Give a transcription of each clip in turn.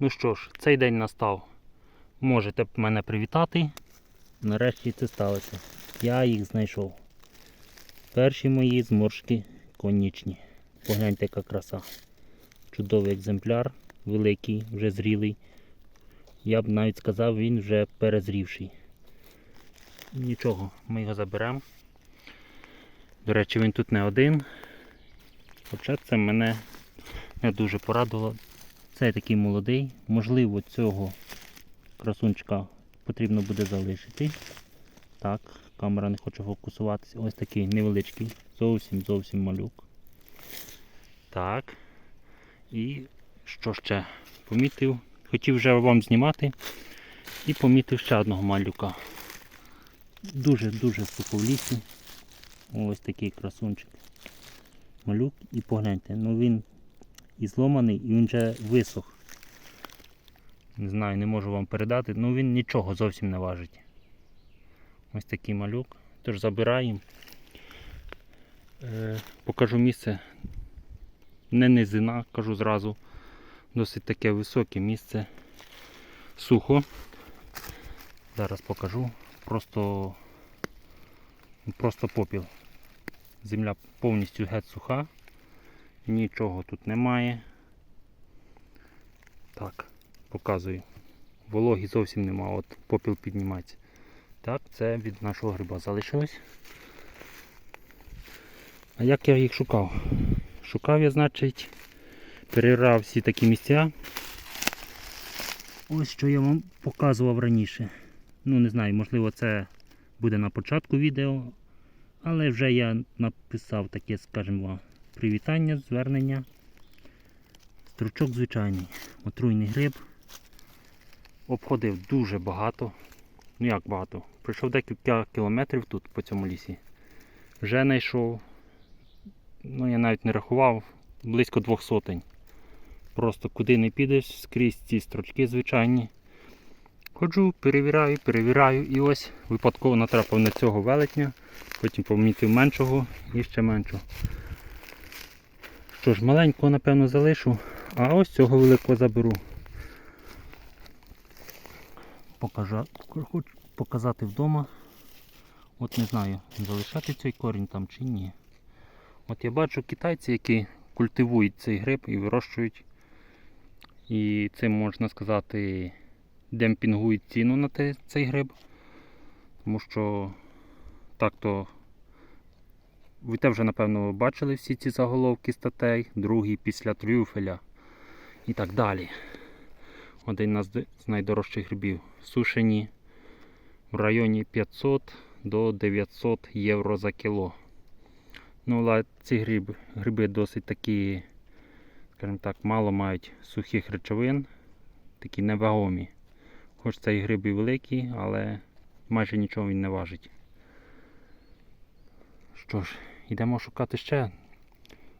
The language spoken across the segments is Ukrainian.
Ну що ж, цей день настав. Можете мене привітати. Нарешті це сталося. Я їх знайшов. Перші мої зморшки конічні. Погляньте, яка краса. Чудовий екземпляр, великий, вже зрілий. Я б навіть сказав, він вже перезрівший. Нічого, ми його заберемо. До речі, він тут не один. Хоча це мене не дуже порадувало. Цей такий молодий. Можливо, цього красунчика потрібно буде залишити. Так, камера не хоче фокусуватися. Ось такий невеличкий, зовсім зовсім малюк. Так. І що ще? Помітив, хотів вже вам знімати і помітив ще одного малюка. Дуже-дуже сухо в лісі. Ось такий красунчик. Малюк і погляньте, ну він і зломаний, і він вже висох. Не знаю, не можу вам передати, ну він нічого зовсім не важить. Ось такий малюк. Тож забираємо. Е, покажу місце. Не низина, кажу зразу. Досить таке високе місце. Сухо. Зараз покажу. Просто, просто попіл. Земля повністю геть суха. Нічого тут немає. Так, показую. Вологі зовсім нема, от попіл піднімається. Так, це від нашого гриба залишилось. А як я їх шукав? Шукав я, значить, перерав всі такі місця. Ось що я вам показував раніше. Ну, не знаю, можливо, це буде на початку відео. Але вже я написав таке, скажімо, вам, привітання, звернення. Стручок звичайний, отруйний гриб. Обходив дуже багато. Ну як багато? Пройшов декілька кілометрів тут по цьому лісі. Вже знайшов. Ну я навіть не рахував, близько двох сотень. Просто куди не підеш, скрізь ці строчки звичайні. Ходжу, перевіряю, перевіряю і ось випадково натрапив на цього велетня, потім помітив меншого і ще меншого. Що ж, маленького, напевно, залишу, а ось цього великого заберу. Покажа... Хочу показати вдома. От не знаю, залишати цей корінь там чи ні. От я бачу китайці, які культивують цей гриб і вирощують. І цим можна сказати демпінгують ціну на цей гриб. Тому що так-то ви те вже напевно бачили всі ці заголовки статей, другий після трюфеля і так далі. Один з найдорожчих грибів. Сушені в районі 500 до 900 євро за кіло. Ну, але ці гриби, гриби досить такі, скажімо так, мало мають сухих речовин, такі невагомі. Хоч цей гриб і великий, але майже нічого він не важить. Що ж, йдемо шукати ще.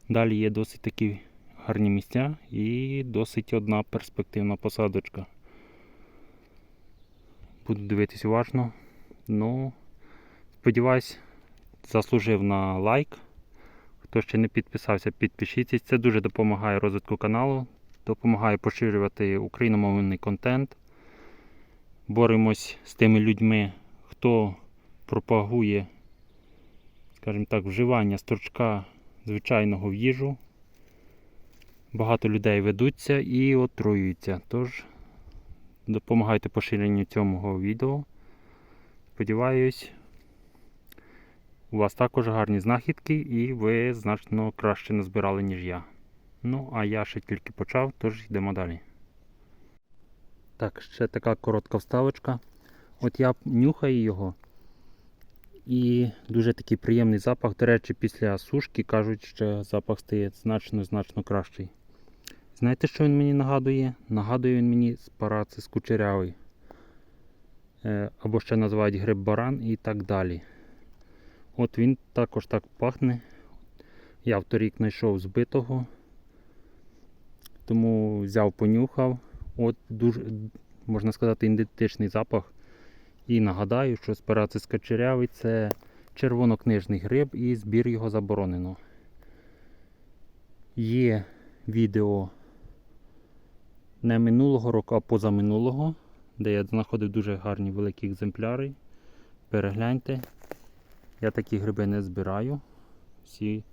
Далі є досить такі гарні місця і досить одна перспективна посадочка. Буду дивитись уважно. Ну, сподіваюсь, заслужив на лайк. Хто ще не підписався, підпишіться. Це дуже допомагає розвитку каналу, допомагає поширювати україномовний контент. Боремось з тими людьми, хто пропагує, скажімо так, вживання стручка звичайного в їжу. Багато людей ведуться і отруюються. Тож допомагайте поширенню цього відео. Сподіваюсь, у вас також гарні знахідки і ви значно краще назбирали, ніж я. Ну, а я ще тільки почав, тож йдемо далі. Так, ще така коротка вставочка. От я нюхаю його. І дуже такий приємний запах. До речі, після сушки кажуть, що запах стає значно-значно кращий. Знаєте, що він мені нагадує? Нагадує він мені спарацис кучерявий. Е, Або ще називають гриб баран і так далі. От він також так пахне. Я вторік знайшов збитого, тому взяв, понюхав. От дуже, можна сказати, ідентичний запах. І нагадаю, що спирацис качерявий це червонокнижний гриб і збір його заборонено. Є відео Не минулого року, а позаминулого, де я знаходив дуже гарні великі екземпляри. Перегляньте. Я такі гриби не збираю. Всі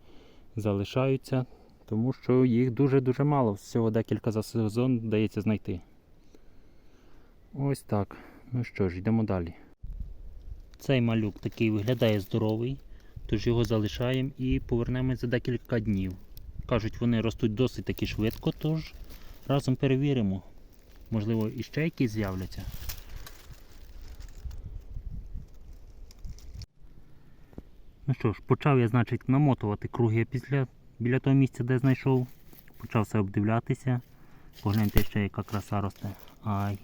залишаються, тому що їх дуже-дуже мало. Всього декілька за сезон вдається знайти. Ось так. Ну що ж, йдемо далі. Цей малюк такий виглядає здоровий, тож його залишаємо і повернемось за декілька днів. Кажуть, вони ростуть досить таки швидко, тож разом перевіримо. Можливо, іще якісь з'являться. Ну що ж, почав я, значить, намотувати круги після, біля того місця, де знайшов. Почав все обдивлятися. Погляньте ще, яка краса росте. Ай.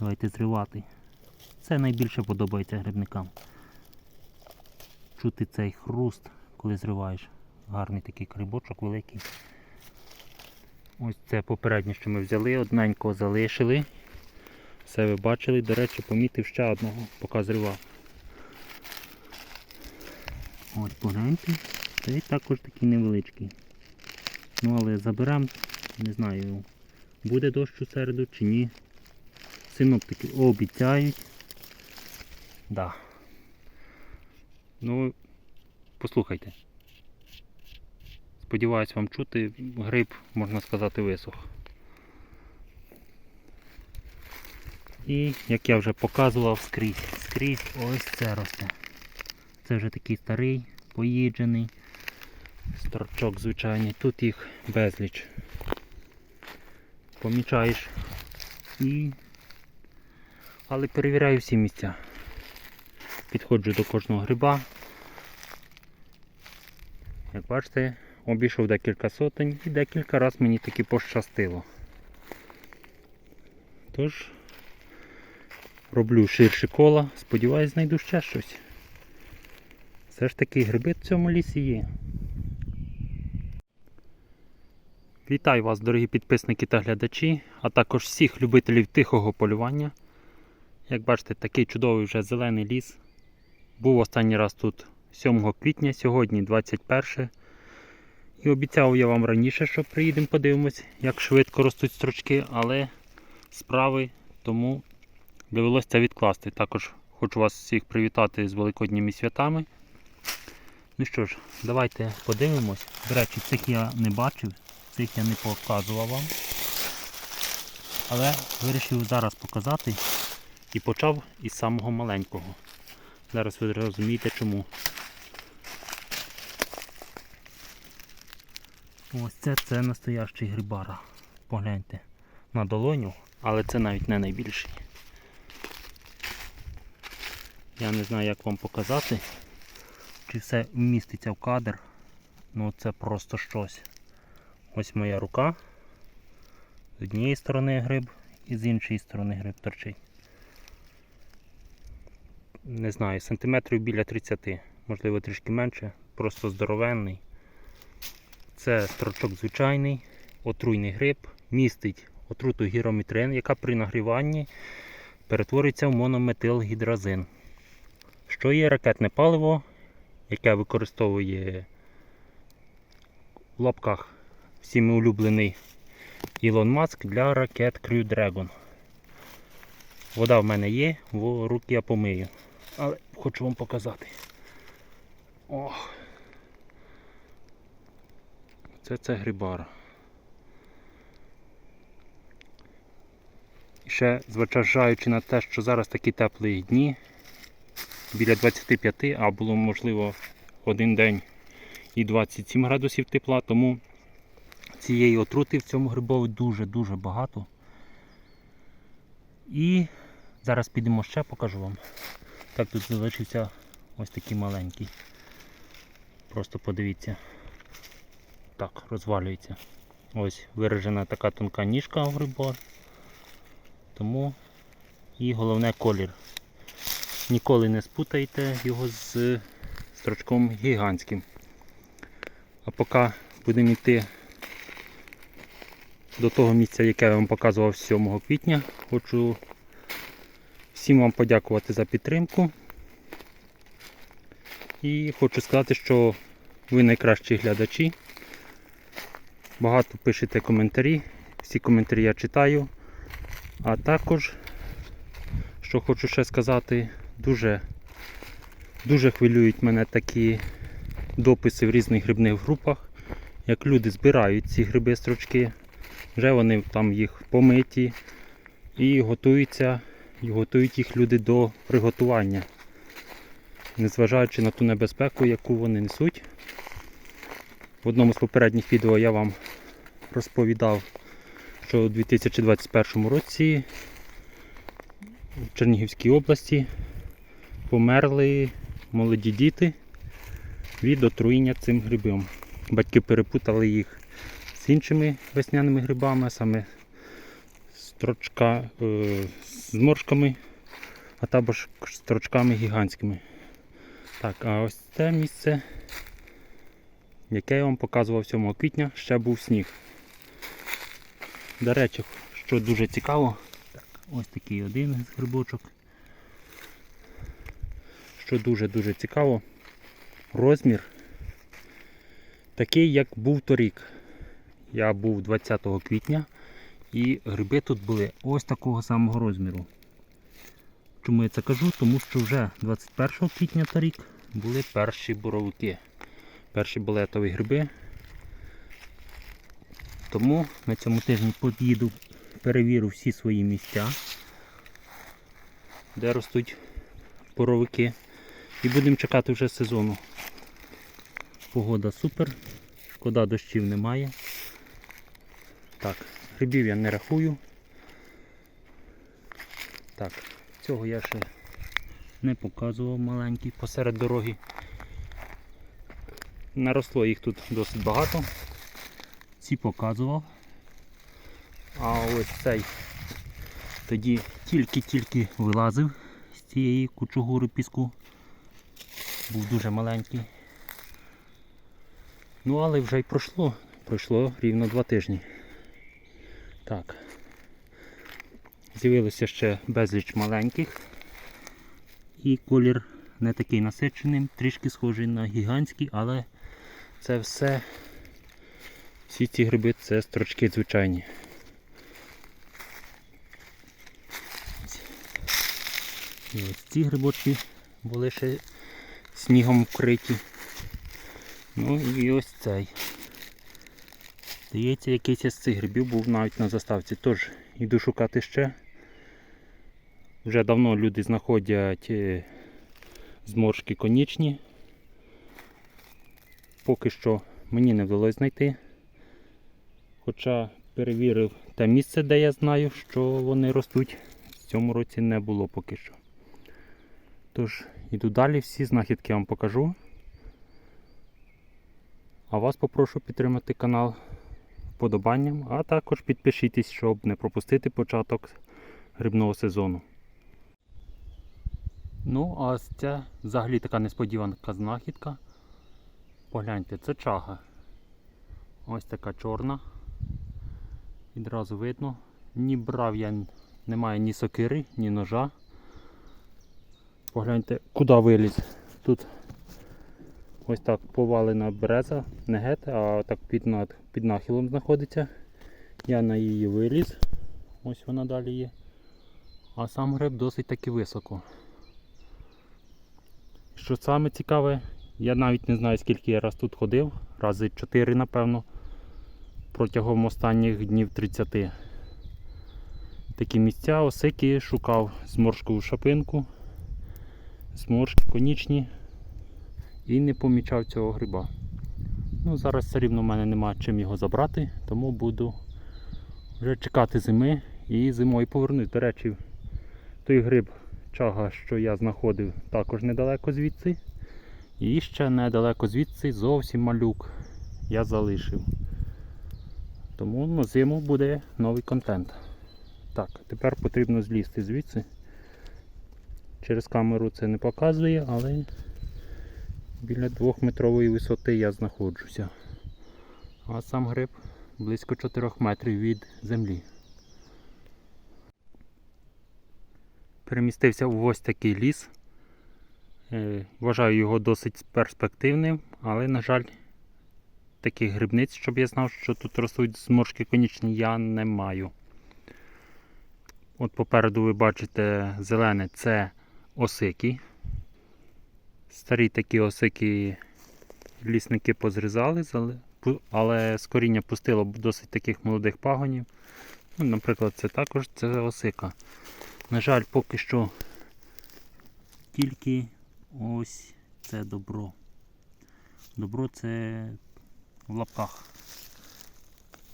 Давайте зривати. Це найбільше подобається грибникам. Чути цей хруст, коли зриваєш. Гарний такий крибочок великий. Ось це попереднє, що ми взяли, одненького залишили. Все ви бачили, до речі, помітив ще одного, поки зривав. Ось погляньте. Цей також такий невеличкий. Ну але заберемо, не знаю, буде дощ у середу чи ні. Синоптики обіцяють. Да. Ну, послухайте. Сподіваюсь вам чути, гриб, можна сказати, висох. І, як я вже показував, скрізь, скрізь ось це росте. Це вже такий старий, поїджений. Строчок звичайний. Тут їх безліч. Помічаєш і. Але перевіряю всі місця. Підходжу до кожного гриба. Як бачите, обійшов декілька сотень і декілька разів мені таки пощастило. Тож, роблю ширше кола, сподіваюсь, знайду ще щось. Все ж таки гриби в цьому лісі є. Вітаю вас, дорогі підписники та глядачі, а також всіх любителів тихого полювання. Як бачите, такий чудовий вже зелений ліс. Був останній раз тут 7 квітня, сьогодні 21. І обіцяв я вам раніше, що приїдемо, подивимось, як швидко ростуть строчки, але справи тому довелося це відкласти. Також хочу вас всіх привітати з великодніми святами. Ну що ж, давайте подивимось. До речі, цих я не бачив, цих я не показував вам. Але вирішив зараз показати і почав із самого маленького. Зараз ви розумієте чому. Ось це це настоящий грибара. Погляньте на долоню, але це навіть не найбільший. Я не знаю як вам показати, чи все вміститься в кадр. Ну це просто щось. Ось моя рука. З однієї сторони гриб і з іншої сторони гриб торчить. Не знаю, сантиметрів біля 30, можливо трішки менше, просто здоровенний. Це строчок звичайний, отруйний гриб, містить отруту гіромітрин, яка при нагріванні перетворюється в монометилгідразин, що є ракетне паливо, яке використовує в лапках всіми улюблений Ілон Маск для ракет Crew Dragon. Вода в мене є, руки я помию. Але хочу вам показати. Ох. Це це грибара. І ще зважаючи на те, що зараз такі теплі дні, біля 25, а було можливо один день і 27 градусів тепла, тому цієї отрути в цьому грибові дуже-дуже багато. І зараз підемо ще покажу вам. Так тут залишився ось такий маленький. Просто подивіться. Так, розвалюється. Ось виражена така тонка ніжка в грибор. Тому і головне колір. Ніколи не спутайте його з строчком гігантським. А поки будемо йти до того місця, яке я вам показував 7 квітня, хочу всім вам подякувати за підтримку. І хочу сказати, що ви найкращі глядачі. Багато пишете коментарі, Всі коментарі я читаю. А також, що хочу ще сказати, дуже, дуже хвилюють мене такі дописи в різних грибних групах, як люди збирають ці гриби строчки, вже вони там їх помиті і готуються, і готують їх люди до приготування. Незважаючи на ту небезпеку, яку вони несуть. В одному з попередніх відео я вам розповідав, що у 2021 році в Чернігівській області померли молоді діти від отруєння цим грибом. Батьки перепутали їх з іншими весняними грибами, а саме строчка, е, з моршками, а також строчками гігантськими. Так, а ось це місце, яке я вам показував 7 квітня, ще був сніг. До речі, що дуже цікаво, так, ось такий один з грибочок. Що дуже-дуже цікаво, розмір такий, як був торік. Я був 20 квітня і гриби тут були ось такого самого розміру. Чому я це кажу? Тому що вже 21 квітня торік були перші боровики, перші болетові гриби. Тому на цьому тижні поїду, перевірю всі свої місця, де ростуть боровики. І будемо чекати вже сезону. Погода супер, шкода дощів немає. Так, грибів я не рахую. Так, цього я ще не показував маленький посеред дороги. Наросло їх тут досить багато. Ці показував. А ось цей тоді тільки-тільки вилазив з цієї кучугури піску. Був дуже маленький. Ну але вже й пройшло. Пройшло рівно два тижні. Так. З'явилося ще безліч маленьких. І колір не такий насичений, трішки схожий на гігантський, але це все, всі ці гриби це строчки звичайні. І ось ці грибочки були ще снігом вкриті. Ну і ось цей. Здається, якийсь із цих грибів був навіть на заставці. Тож йду шукати ще. Вже давно люди знаходять е, зморшки конічні. Поки що мені не вдалося знайти. Хоча перевірив те місце, де я знаю, що вони ростуть. В цьому році не було поки що. Тож, йду далі, всі знахідки вам покажу. А вас попрошу підтримати канал вподобанням, а також підпишіться, щоб не пропустити початок грибного сезону. Ну, а ця взагалі така несподіванка знахідка. Погляньте, це чага. Ось така чорна. Відразу видно. Ні брав я, немає ні сокири, ні ножа. Погляньте, куди виліз. Тут ось так повалена береза, не гета, а так під, над, під нахилом знаходиться. Я на її виліз. Ось вона далі є. А сам гриб досить таки високо. Що саме цікаве, я навіть не знаю скільки я раз тут ходив, рази 4 напевно, протягом останніх днів 30. Такі місця, осики шукав зморшкову шапинку, зморшки конічні і не помічав цього гриба. Ну, Зараз все рівно в мене нема чим його забрати, тому буду вже чекати зими і зимою повернусь. До речі, той гриб чага, що я знаходив, також недалеко звідси. І ще недалеко звідси зовсім малюк я залишив. Тому на зиму буде новий контент. Так, тепер потрібно злізти звідси. Через камеру це не показує, але біля двохметрової висоти я знаходжуся. А сам гриб близько 4 метрів від землі. Перемістився в ось такий ліс. Е, Вважаю його досить перспективним, але, на жаль, таких грибниць, щоб я знав, що тут ростуть зморшки конічні, я не маю. От попереду ви бачите зелене це осики. Старі такі осики лісники позрізали, але з коріння пустило досить таких молодих пагонів. Ну, наприклад, це також це осика. На жаль, поки що тільки ось це добро. Добро це в лапках.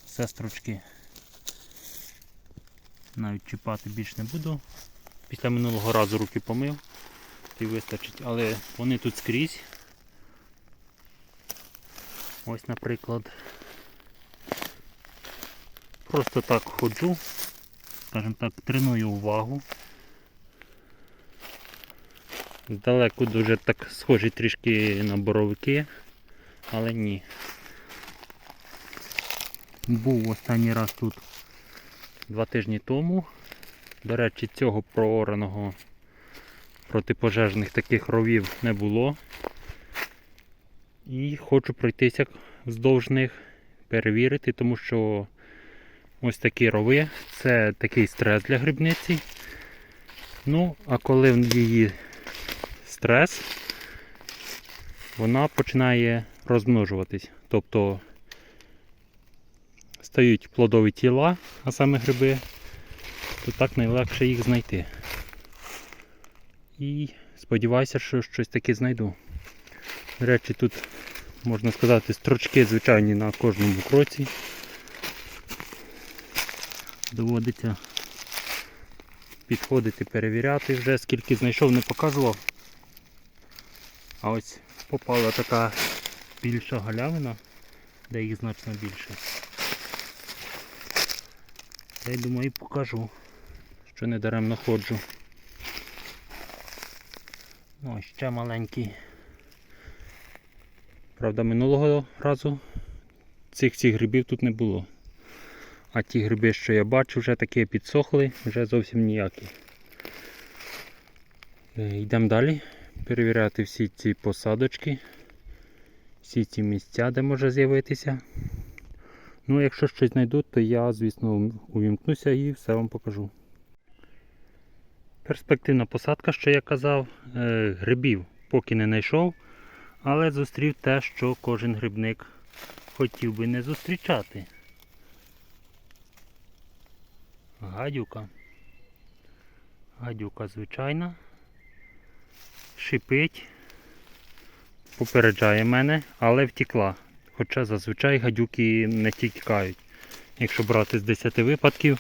Сестрочки. Навіть чіпати більш не буду. Після минулого разу руки помив і вистачить, але вони тут скрізь. Ось, наприклад. Просто так ходжу, скажімо так, треную увагу. Здалеку дуже так схожі трішки на боровики, але ні. Був останній раз тут два тижні тому. До речі, цього проораного протипожежних таких ровів не було. І хочу пройтися вздовж них, перевірити, тому що ось такі рови це такий стрес для грибниці. Ну, а коли в її стрес, вона починає розмножуватись. Тобто стають плодові тіла, а саме гриби, то так найлегше їх знайти. І сподіваюся, що щось таке знайду. До речі, тут, можна сказати, строчки звичайні на кожному кроці. Доводиться підходити, перевіряти вже, скільки знайшов, не показував. А ось попала така більша галявина, де їх значно більше. Я думаю покажу, що не даремно ходжу. Ну, ще маленький. Правда, минулого разу цих всіх грибів тут не було. А ті гриби, що я бачу, вже такі підсохли, вже зовсім ніякі. Е, Йдемо далі перевіряти всі ці посадочки, всі ці місця, де може з'явитися. Ну, якщо щось знайду, то я, звісно, увімкнуся і все вам покажу. Перспективна посадка, що я казав, е, грибів поки не знайшов, але зустрів те, що кожен грибник хотів би не зустрічати. Гадюка. Гадюка звичайна. Шипить, попереджає мене, але втекла. Хоча зазвичай гадюки не тікають. Якщо брати з 10 випадків,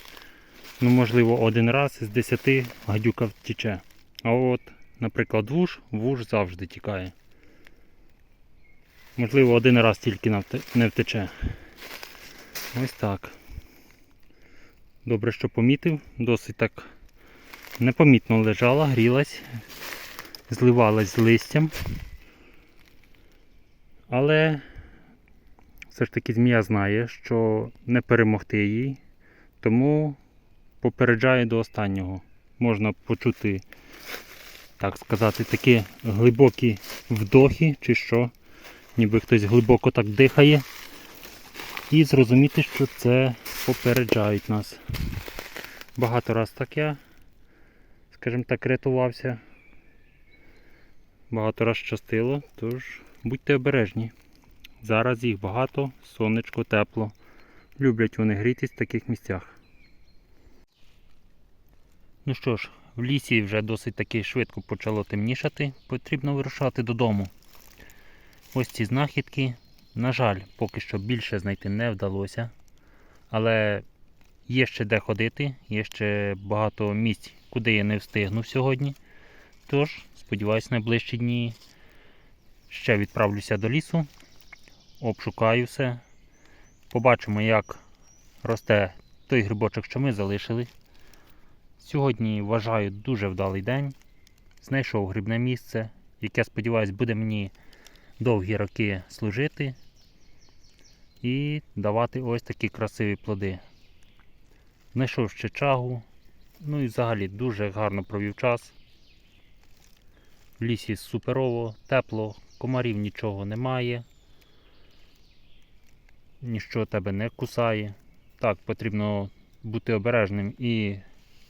ну можливо один раз з 10 гадюка втіче. А от, наприклад, вуж, вуж завжди тікає. Можливо, один раз тільки не втече. Ось так. Добре, що помітив, досить так непомітно лежала, грілась, зливалась з листям. Але все ж таки змія знає, що не перемогти їй, тому попереджає до останнього. Можна почути, так сказати, такі глибокі вдохи чи що, ніби хтось глибоко так дихає. І зрозуміти, що це попереджають нас. Багато раз так я, скажімо так, рятувався. Багато раз щастило, тож будьте обережні. Зараз їх багато, сонечко, тепло. Люблять вони грітись в таких місцях. Ну що ж, в лісі вже досить таки швидко почало темнішати, потрібно вирушати додому. Ось ці знахідки. На жаль, поки що більше знайти не вдалося. Але є ще де ходити, є ще багато місць, куди я не встигнув сьогодні. Тож, сподіваюся, найближчі дні ще відправлюся до лісу, обшукаю все. Побачимо, як росте той грибочок, що ми залишили. Сьогодні вважаю дуже вдалий день. Знайшов грибне місце, яке, сподіваюсь, буде мені довгі роки служити і давати ось такі красиві плоди. Знайшов ще чагу, ну і взагалі дуже гарно провів час. В лісі суперово, тепло, комарів нічого немає. ніщо тебе не кусає. Так, потрібно бути обережним і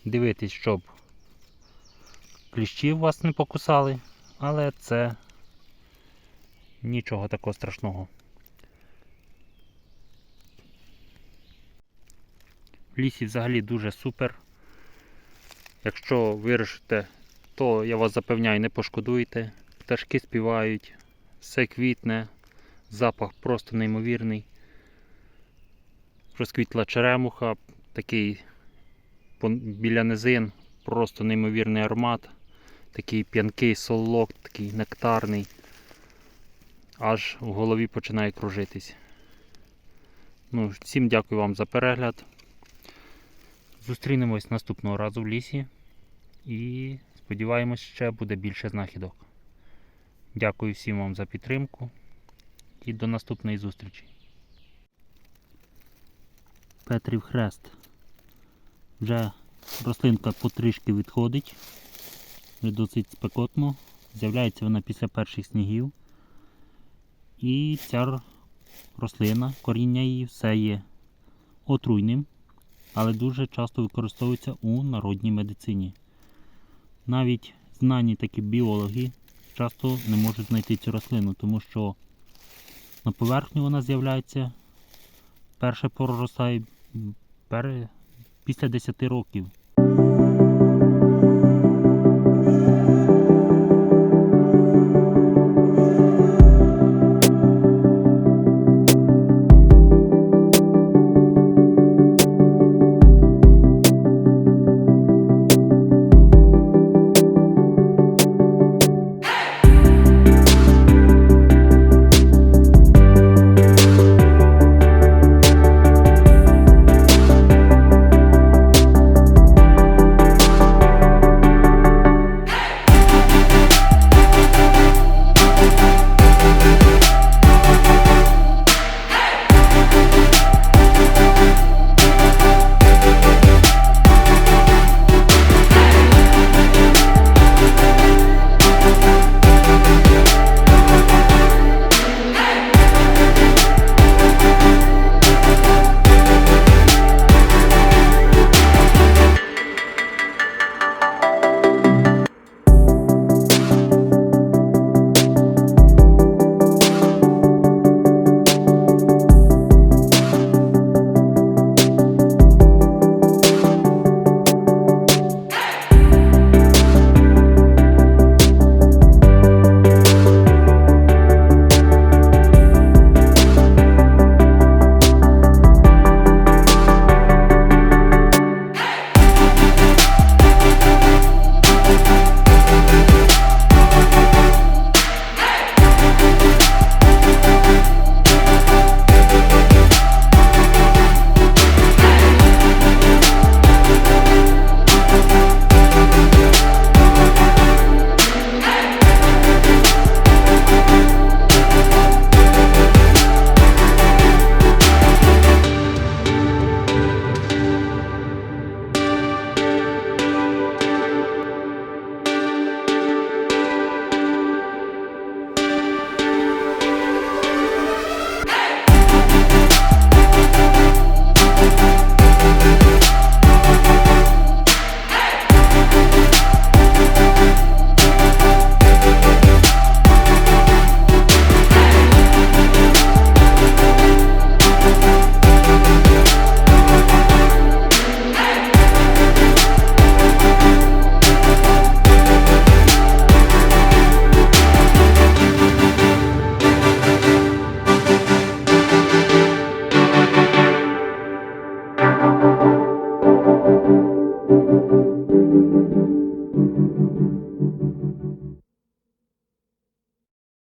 дивитись, щоб кліщі вас не покусали, але це нічого такого страшного. В лісі взагалі дуже супер. Якщо вирішите, то я вас запевняю, не пошкодуєте. Пташки співають, все квітне, запах просто неймовірний. Розквітла черемуха, такий біля низин, просто неймовірний аромат. Такий п'янкий солок, такий нектарний. Аж в голові починає кружитись. Ну, всім дякую вам за перегляд. Зустрінемось наступного разу в лісі. І сподіваємось, ще буде більше знахідок. Дякую всім вам за підтримку і до наступної зустрічі. Петрів хрест. Вже рослинка потрішки відходить. Вже досить спекотно. З'являється вона після перших снігів. І ця рослина, коріння її все є отруйним, але дуже часто використовується у народній медицині. Навіть знані такі біологи часто не можуть знайти цю рослину, тому що на поверхні вона з'являється, перше проростає після 10 років.